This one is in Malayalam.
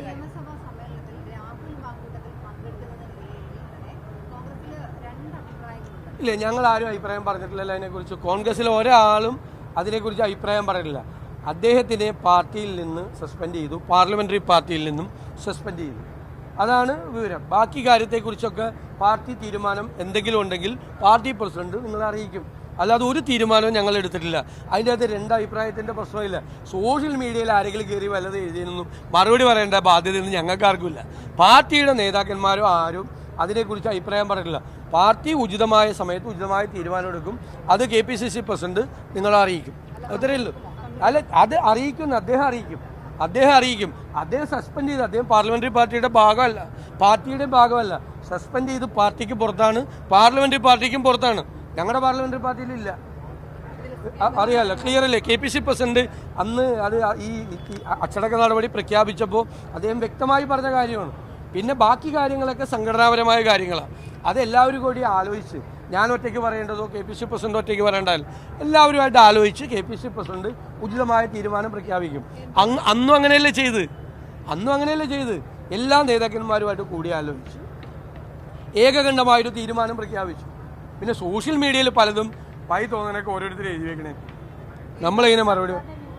സമ്മേളനത്തിൽ കോൺഗ്രസിൽ ഇല്ല ഞങ്ങൾ ആരും അഭിപ്രായം പറഞ്ഞിട്ടില്ല അതിനെക്കുറിച്ച്. കോൺഗ്രസിലെ ഒരാളും അതിനെക്കുറിച്ച് അഭിപ്രായം പറഞ്ഞിട്ടില്ല. അദ്ദേഹത്തിനെ പാർട്ടിയിൽ നിന്ന് സസ്പെൻഡ് ചെയ്തു. പാർലമെന്ററി പാർട്ടിയിൽ നിന്നും സസ്പെൻഡ് ചെയ്തു. അതാണ് വിവരം. ബാക്കി കാര്യത്തെക്കുറിച്ചൊക്കെ പാർട്ടി തീരുമാനം എന്തെങ്കിലും ഉണ്ടെങ്കിൽ പാർട്ടി പ്രസിഡന്റ് നിങ്ങളെ അറിയിക്കും. അല്ലാതെ ഒരു തീരുമാനവും ഞങ്ങൾ എടുത്തിട്ടില്ല. അതിന്റെ അകത്ത് രണ്ട് അഭിപ്രായത്തിന്റെ പ്രശ്നമില്ല സോഷ്യൽ മീഡിയയിൽ ആരെങ്കിലും കയറി വല്ലത് എഴുതിയെന്നൊന്നും മറുപടി പറയേണ്ട ബാധ്യതയൊന്നും ഞങ്ങൾക്കാർക്കുമില്ല പാർട്ടിയുടെ നേതാക്കന്മാരോ ആരും അതിനെക്കുറിച്ച് അഭിപ്രായം പറഞ്ഞില്ല പാർട്ടി ഉചിതമായ സമയത്ത് ഉചിതമായ തീരുമാനമെടുക്കും അത് K P C C president നിങ്ങളെ അറിയിക്കും. അത്രയേ അല്ല അത് അറിയിക്കുന്ന അദ്ദേഹം അറിയിക്കും. അദ്ദേഹം അറിയിക്കും. അദ്ദേഹം സസ്പെൻഡ് ചെയ്ത് അദ്ദേഹം പാർലമെന്ററി പാർട്ടിയുടെ ഭാഗമല്ല. പാർട്ടിയുടെ ഭാഗമല്ല. സസ്പെൻഡ് ചെയ്ത് പാർട്ടിക്ക് പുറത്താണ്. പാർലമെന്ററി പാർട്ടിക്കും പുറത്താണ്. ഞങ്ങളുടെ പാർലമെന്ററി പാർട്ടിയിലില്ല. അറിയാലോ ക്ലിയർ അല്ലേ? കെ പി സി പ്രസിഡന്റ് അന്ന് അത് ഈ അച്ചടക്ക നടപടി പ്രഖ്യാപിച്ചപ്പോൾ അദ്ദേഹം വ്യക്തമായി പറഞ്ഞ കാര്യമാണ്. പിന്നെ ബാക്കി കാര്യങ്ങളൊക്കെ സംഘടനാപരമായ കാര്യങ്ങളാണ് അത് എല്ലാവരും കൂടി ആലോചിച്ച് ഞാൻ ഒറ്റയ്ക്ക് പറയേണ്ടതോ കെ പി സി പ്രസിഡന്റ് ഒറ്റയ്ക്ക് പറയേണ്ടതല്ല എല്ലാവരുമായിട്ട് ആലോചിച്ച് കെ പി സി പ്രസിഡന്റ് ഉചിതമായ തീരുമാനം പ്രഖ്യാപിക്കും. അങ് അന്നും അങ്ങനെയല്ലേ ചെയ്ത്? അന്നും അങ്ങനെയല്ലേ ചെയ്ത്? എല്ലാ നേതാക്കന്മാരുമായിട്ട് കൂടി ആലോചിച്ച് ഏകകണ്ഠമായൊരു തീരുമാനം പ്രഖ്യാപിച്ചു. പിന്നെ സോഷ്യൽ മീഡിയയിൽ പലതും പൈ തോന്നാനൊക്കെ ഓരോരുത്തർ എഴുതി വെക്കണേ. നമ്മളിങ്ങനെ മറുപടി